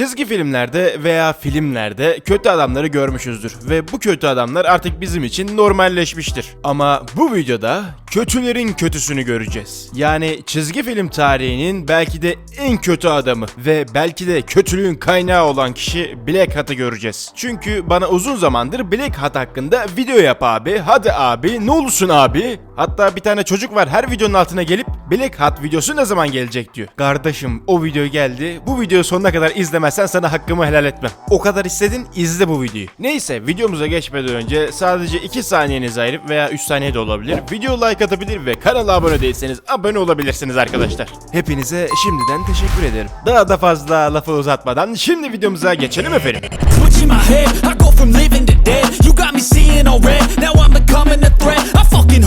Çizgi filmlerde veya filmlerde kötü adamları görmüşüzdür ve bu kötü adamlar artık bizim için normalleşmiştir. Ama bu videoda kötülerin kötüsünü göreceğiz. Yani çizgi film tarihinin belki de en kötü adamı ve belki de kötülüğün kaynağı olan kişi Black Hat'ı göreceğiz. Çünkü bana uzun zamandır Black Hat hakkında video yap abi, hadi abi, ne olursun abi. Hatta bir tane çocuk var her videonun altına gelip Black Hat videosu ne zaman gelecek diyor. Kardeşim o video geldi. Bu videoyu sonuna kadar izlemezsen sana hakkımı helal etmem. O kadar istedin izle bu videoyu. Neyse videomuza geçmeden önce sadece 2 saniyenizi ayırıp veya 3 saniye de olabilir. Video like atabilir ve kanala abone değilseniz abone olabilirsiniz arkadaşlar. Hepinize şimdiden teşekkür ederim. Daha da fazla lafı uzatmadan şimdi videomuza geçelim efendim. Now. I fucking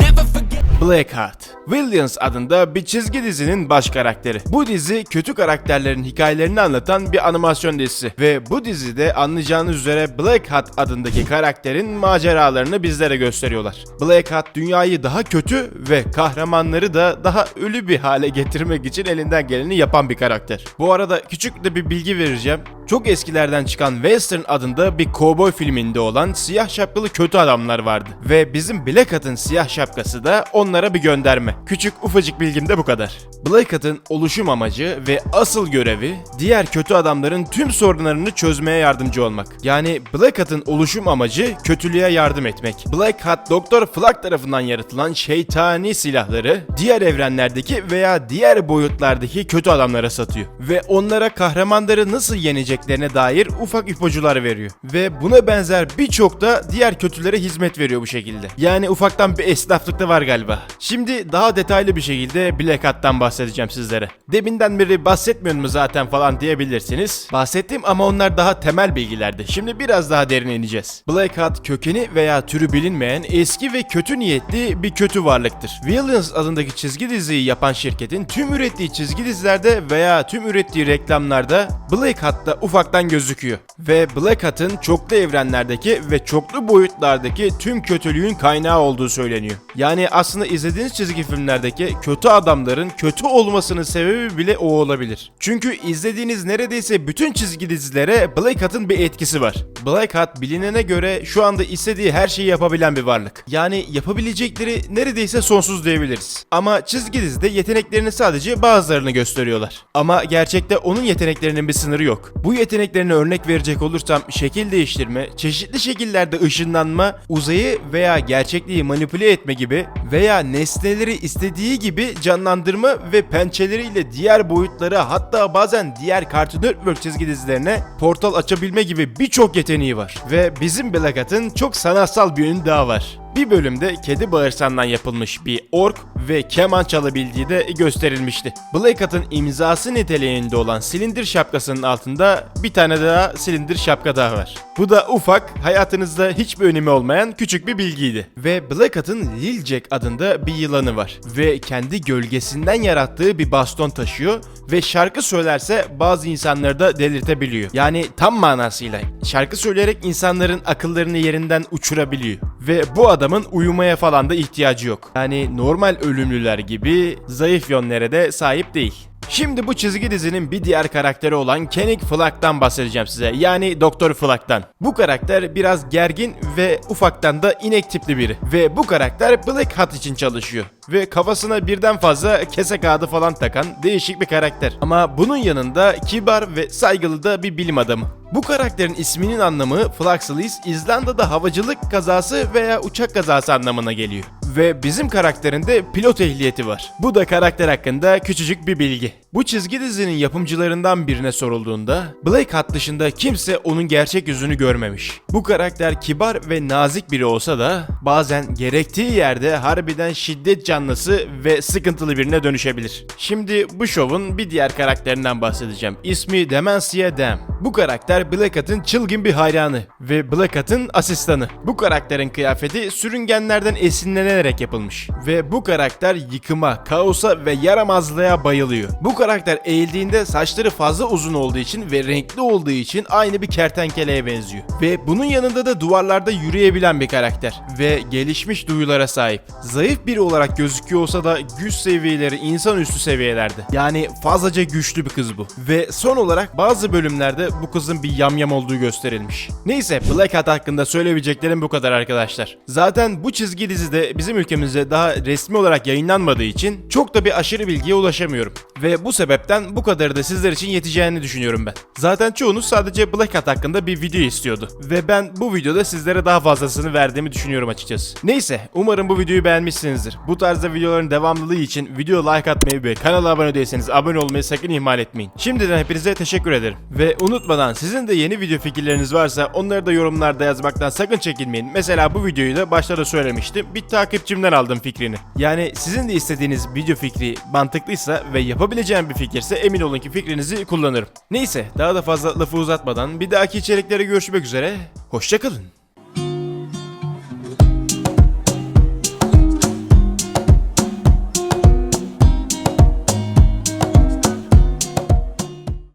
never forget. Black Hat. Williams adında bir çizgi dizinin baş karakteri. Bu dizi kötü karakterlerin hikayelerini anlatan bir animasyon dizisi ve bu dizide anlayacağınız üzere Blackheart adındaki karakterin maceralarını bizlere gösteriyorlar. Blackheart dünyayı daha kötü ve kahramanları da daha ölü bir hale getirmek için elinden geleni yapan bir karakter. Bu arada küçük de bir bilgi vereceğim. Çok eskilerden çıkan Western adında bir kovboy filminde olan siyah şapkalı kötü adamlar vardı. Ve bizim Black Hat'ın siyah şapkası da onlara bir gönderme. Küçük ufacık bilgim de bu kadar. Black Hat'ın oluşum amacı ve asıl görevi diğer kötü adamların tüm sorunlarını çözmeye yardımcı olmak. Yani Black Hat'ın oluşum amacı kötülüğe yardım etmek. Black Hat Doktor Flak tarafından yaratılan şeytani silahları diğer evrenlerdeki veya diğer boyutlardaki kötü adamlara satıyor. Ve onlara kahramanları nasıl yeneceklerine dair ufak ipuçları veriyor. Ve buna benzer birçok da diğer kötülere hizmet veriyor bu şekilde. Yani ufaktan bir esnaflık da var galiba. Şimdi daha detaylı bir şekilde Black Hat'tan bahsedeceğim sizlere. Deminden beri bahsetmiyor mu zaten falan diyebilirsiniz. Bahsettim ama onlar daha temel bilgilerdi. Şimdi biraz daha derine ineceğiz. Black Hat kökeni veya türü bilinmeyen eski ve kötü niyetli bir kötü varlıktır. Villains adındaki çizgi diziyi yapan şirketin tüm ürettiği çizgi dizilerde veya tüm ürettiği reklamlarda Black Hat'ta ufaktan gözüküyor. Ve Black Hat'ın çoklu evrenlerdeki ve çoklu boyutlardaki tüm kötülüğün kaynağı olduğu söyleniyor. Yani aslında izlediğiniz çizgi filmlerdeki kötü adamların kötü olmasının sebebi bile o olabilir. Çünkü izlediğiniz neredeyse bütün çizgi dizilere Black Hat'ın bir etkisi var. Black Hat bilinene göre şu anda istediği her şeyi yapabilen bir varlık. Yani yapabilecekleri neredeyse sonsuz diyebiliriz. Ama çizgi dizide yeteneklerini sadece bazılarını gösteriyorlar. Ama gerçekte onun yeteneklerinin bir sınırı yok. Bu yeteneklerine örnek verecek olursam şekil değiştirme, çeşitli şekillerde ışınlanma, uzayı veya gerçekliği manipüle etme gibi veya nesneleri istediği gibi canlandırma ve pençeleriyle diğer boyutlara hatta bazen diğer Cartoon Network çizgi dizilerine portal açabilme gibi birçok yeteneği var. Ve bizim Black Hat'ın çok sanatsal bir yönü daha var. Bir bölümde kedi bağırsağından yapılmış bir ork ve keman çalabildiği de gösterilmişti. Black Hat'ın imzası niteliğinde olan silindir şapkasının altında bir tane daha silindir şapka daha var. Bu da ufak, hayatınızda hiçbir önemi olmayan küçük bir bilgiydi. Ve Black Hat'ın Lil Jack adında bir yılanı var. Ve kendi gölgesinden yarattığı bir baston taşıyor ve şarkı söylerse bazı insanları da delirtebiliyor. Yani tam manasıyla şarkı söyleyerek insanların akıllarını yerinden uçurabiliyor. Ve bu adamın uyumaya falan da ihtiyacı yok. Yani normal ölümlüler gibi zayıf yönlere de sahip değil. Şimdi bu çizgi dizinin bir diğer karakteri olan Kenny Flack'tan bahsedeceğim size. Yani Doktor Flack'tan. Bu karakter biraz gergin ve ufaktan da inek tipli biri. Ve bu karakter Black Hat için çalışıyor. Ve kafasına birden fazla kese kağıdı falan takan değişik bir karakter. Ama bunun yanında kibar ve saygılı da bir bilim adamı. Bu karakterin isminin anlamı Flaxelis, İzlanda'da havacılık kazası veya uçak kazası anlamına geliyor. Ve bizim karakterinde pilot ehliyeti var. Bu da karakter hakkında küçücük bir bilgi. Bu çizgi dizinin yapımcılarından birine sorulduğunda Blake Hat dışında kimse onun gerçek yüzünü görmemiş. Bu karakter kibar ve nazik biri olsa da bazen gerektiği yerde harbiden şiddet canlısı ve sıkıntılı birine dönüşebilir. Şimdi bu şovun bir diğer karakterinden bahsedeceğim. İsmi Dementia Dam. Bu karakter Black Hat'ın çılgın bir hayranı ve Black Hat'ın asistanı. Bu karakterin kıyafeti sürüngenlerden esinlenerek yapılmış ve bu karakter yıkıma, kaosa ve yaramazlığa bayılıyor. Bu karakter eğildiğinde saçları fazla uzun olduğu için ve renkli olduğu için aynı bir kertenkeleye benziyor. Ve bunun yanında da duvarlarda yürüyebilen bir karakter ve gelişmiş duyulara sahip. Zayıf biri olarak gözüküyor olsa da güç seviyeleri insanüstü seviyelerde. Yani fazlaca güçlü bir kız bu. Ve son olarak bazı bölümlerde bu kızın bir yamyam olduğu gösterilmiş. Neyse Black Hat hakkında söyleyebileceklerim bu kadar arkadaşlar. Zaten bu çizgi dizide bizim ülkemizde daha resmi olarak yayınlanmadığı için çok da bir aşırı bilgiye ulaşamıyorum. Ve bu sebepten bu kadarı da sizler için yeteceğini düşünüyorum ben. Zaten çoğunuz sadece Black Hat hakkında bir video istiyordu. Ve ben bu videoda sizlere daha fazlasını verdiğimi düşünüyorum açıkçası. Neyse umarım bu videoyu beğenmişsinizdir. Bu tarzda videoların devamlılığı için video like atmayı ve kanala abone değilseniz abone olmayı sakın ihmal etmeyin. Şimdiden hepinize teşekkür ederim. Ve unutmadan sizin de yeni video fikirleriniz varsa onları da yorumlarda yazmaktan sakın çekinmeyin. Mesela bu videoyu da başta da söylemiştim. Bir takipçimden aldım fikrini. Yani sizin de istediğiniz video fikri mantıklıysa ve yapabileceğim bir fikirse emin olun ki fikrinizi kullanırım. Neyse daha da fazla lafı uzatmadan bir dahaki içeriklere görüşmek üzere. Hoşçakalın.